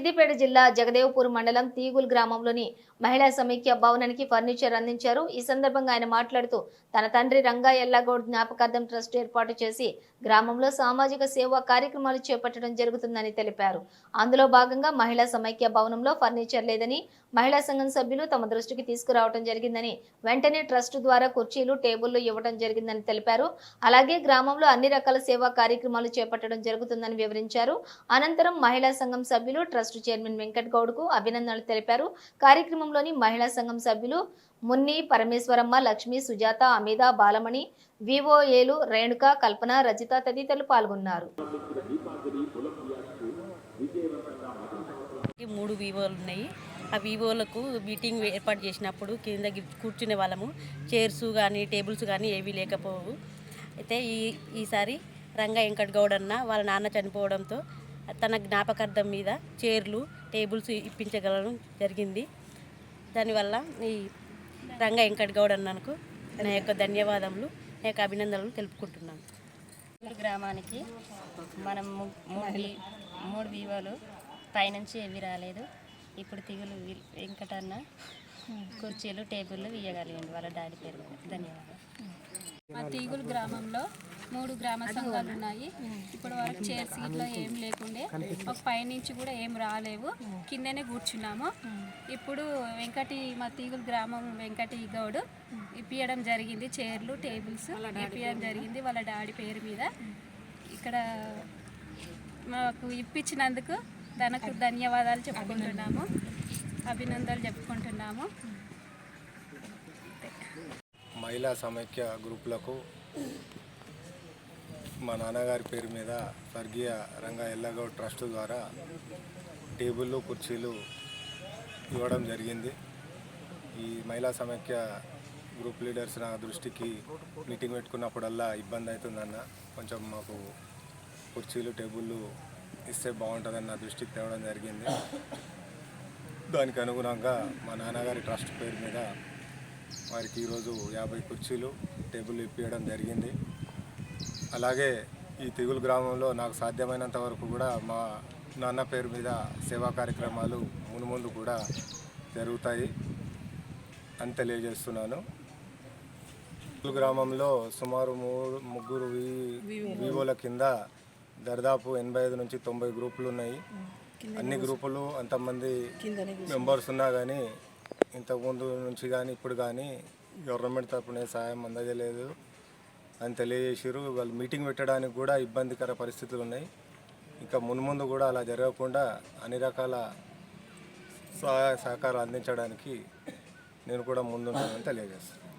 సిద్దిపేట జిల్లా జగదేవ్పూర్ మండలం తీగుల్ గ్రామంలోని మహిళా సమైక్య భవనానికి ఫర్నిచర్ అందించారు. ఈ సందర్భంగా ఆయన మాట్లాడుతూ తన తండ్రి రంగా ఎల్లగౌడ్ జ్ఞాపకార్థం ట్రస్ట్ ఏర్పాటు చేసి గ్రామంలో సామాజిక సేవా కార్యక్రమాలు చేపట్టడం జరుగుతుందని తెలిపారు. అందులో భాగంగా మహిళా సమైక్య భవనంలో ఫర్నిచర్ లేదని మహిళా సంఘం సభ్యులు తమ దృష్టికి తీసుకురావడం జరిగిందని వెంటనే ట్రస్ట్ ద్వారా కుర్చీలు టేబుళ్ళు ఇవ్వడం జరిగిందని తెలిపారు. అలాగే గ్రామంలో అన్ని రకాల సేవా కార్యక్రమాలు చేపట్టడం జరుగుతుందని వివరించారు. అనంతరం మహిళా సంఘం సభ్యులు ట్రస్ట్ చైర్మన్ వెంకట్ గౌడ్కు అభినందనలు తెలిపారు. కార్యక్రమం ఆలయంలోని మహిళా సంఘం సభ్యులు మున్ని పరమేశ్వరమ్మ లక్ష్మి సుజాత అమిత బాలమణి వివోఏలు రేణుక కల్పన రజిత తదితరులు పాల్గొన్నారు. ఈ మూడు వివోలు ఉన్నాయి. ఆ వివోలకు మీటింగ్ ఏర్పాటు చేసినప్పుడు కింద కూర్చునే వాళ్ళము. చైర్స్ కానీ టేబుల్స్ కానీ ఏవి లేకపోవు. అయితే ఈ ఈసారి రంగ వెంకట్ గౌడ్ అన్న వాళ్ళ నాన్న చనిపోవడంతో తన జ్ఞాపకార్థం మీద చైర్లు టేబుల్స్ ఇప్పించగలడం జరిగింది. దానివల్ల ఈ రంగా వెంకట్ గౌడ్ అన్నకు నా యొక్క ధన్యవాదములు నా యొక్క అభినందనలు తెలుపుకుంటున్నాను. గ్రామానికి మనం మూడు మూడు వీవోలు పైనుంచి ఏవి రాలేదు. ఇప్పుడు తిగులు వెంకటన్న కుర్చీలు టేబుల్లు ఇయ్యగలిగింది వాళ్ళ డాడీ పేరు ధన్యవాదాలు. మా తీగులు గ్రామంలో మూడు గ్రామ సంఘాలు ఉన్నాయి. ఇప్పటి వరకు చైర్స్ ఇట్లా ఏం లేకుండే. ఒక పైనుంచి కూడా ఏం రాలేవు. కిందనే కూర్చున్నాము. ఇప్పుడు వెంకటి మా తీగులు గ్రామం వెంకటి గౌడ్ ఇప్పియడం జరిగింది. చైర్లు టేబుల్స్ ఇప్పియడం జరిగింది. వాళ్ళ డాడీ పేరు మీద. ఇక్కడ మాకు ఇప్పించినందుకు తనకు ధన్యవాదాలు చెప్పుకుంటున్నాము. అభినందనలు చెప్పుకుంటున్నాము. మహిళా సమైక్య గ్రూపులకు మా నాన్నగారి పేరు మీద స్వర్గీయ రంగా ఎల్లగౌడ్ ట్రస్ట్ ద్వారా టేబుళ్ళు కుర్చీలు ఇవ్వడం జరిగింది. ఈ మహిళా సమైక్య గ్రూప్ లీడర్స్ నా దృష్టికి మీటింగ్ పెట్టుకున్నప్పుడల్లా ఇబ్బంది అవుతుందన్న కొంచెం మాకు కుర్చీలు టేబుళ్ళు ఇస్తే బాగుంటుందని నా దృష్టికి తేవడం జరిగింది. దానికి అనుగుణంగా మా నాన్నగారి ట్రస్ట్ పేరు మీద వారికి ఈరోజు యాభై కుర్చీలు టేబుల్ ఇప్పించడం జరిగింది. అలాగే ఈ తిగులు గ్రామంలో నాకు సాధ్యమైనంత వరకు కూడా మా నాన్న పేరు మీద సేవా కార్యక్రమాలు మునుముందు కూడా జరుగుతాయి అని తెలియజేస్తున్నాను. తిగులు గ్రామంలో సుమారు మూడు ముగ్గురు వి- వివోల కింద దరిదాపు ఎనభై ఐదు నుంచి తొంభై గ్రూపులు ఉన్నాయి. అన్ని గ్రూపులు అంతమంది మెంబర్స్ ఉన్నా కానీ ఇంతకుముందు నుంచి కానీ ఇప్పుడు కానీ గవర్నమెంట్ తరపున ఏ సాయం అందజలేదు అని తెలియజేసారు వాళ్ళు మీటింగ్ పెట్టడానికి కూడా ఇబ్బందికర పరిస్థితులు ఉన్నాయి. ఇంకా మున్ముందు కూడా అలా జరగకుండా అన్ని రకాల సహాయ సహకారం అందించడానికి నేను కూడా ముందుంటానని తెలియజేస్తాను